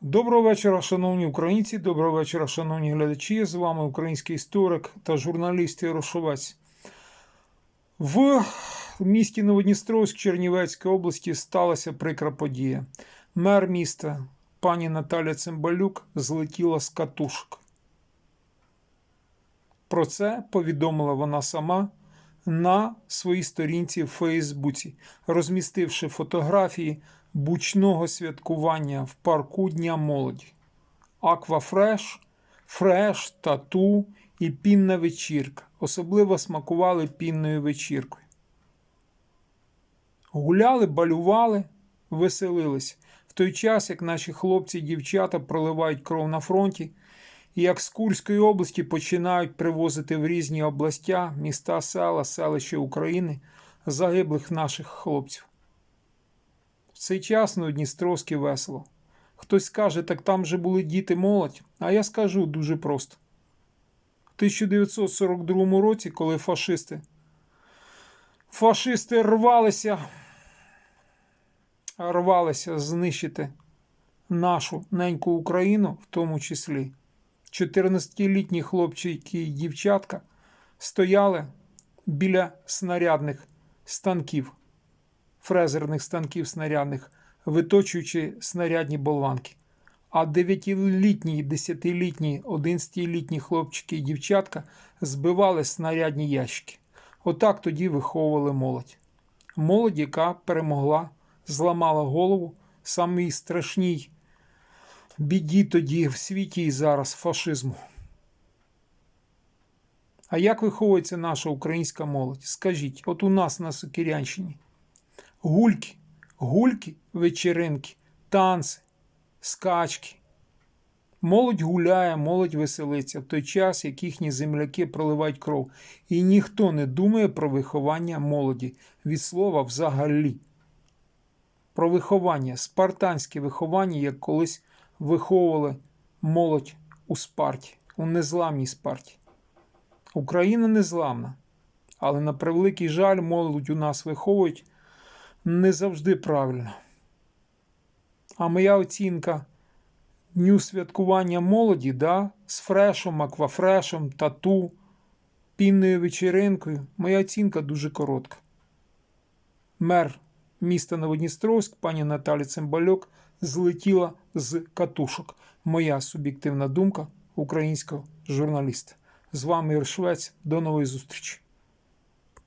Доброго вечора, шановні українці. Доброго вечора, шановні глядачі. З вами український історик та журналіст Ярошовець. В місті Новодністровськ Чернівецької області сталася прикра подія. Мер міста пані Наталя Цимбалюк злетіла з катушок. Про це повідомила вона сама на своїй сторінці в Фейсбуці, розмістивши фотографії бучного святкування в парку Дня молоді. Аквафреш, фреш, тату і пінна вечірка. Особливо смакували пінною вечіркою. Гуляли, балювали, веселились в той час, як наші хлопці і дівчата проливають кров на фронті, як з Курської області починають привозити в різні областя, міста, села, селища України загиблих наших хлопців. В цей час на Дністровській весело. Хтось скаже, так там же були діти молодь, а я скажу дуже просто. В 1942 році, коли фашисти фашисти рвалися, рвалися знищити нашу неньку Україну, в тому числі 14-літні хлопчики і дівчатка стояли біля снарядних станків, фрезерних станків снарядних, виточуючи снарядні болванки. А 9-літні, 10-літні, 11-літні хлопчики і дівчатка збивали снарядні ящики. Отак тоді виховували молодь. Молодь, яка перемогла, зламала голову самій страшній біді тоді в світі і зараз фашизму. А як виховується наша українська молодь? Скажіть, от у нас на Сокирянщині гульки, гульки, вечеринки, танці, скачки. Молодь гуляє, молодь веселиться в той час, як їхні земляки проливають кров. І ніхто не думає про виховання молоді від слова взагалі. Про виховання, спартанське виховання, як колись виховували молодь у Спарті, у незламній Спарті. Україна незламна, але на превеликий жаль, молодь у нас виховують не завжди правильно. А моя оцінка дню святкування молоді да, з фрешом, аквафрешом, тату, пінною вечеринкою, моя оцінка дуже коротка. Мер міста Новодністровськ, пані Наталі Цимбальок, злетіла з катушок. Моя суб'єктивна думка українського журналіста. З вами Ір Швець. До нової зустрічі.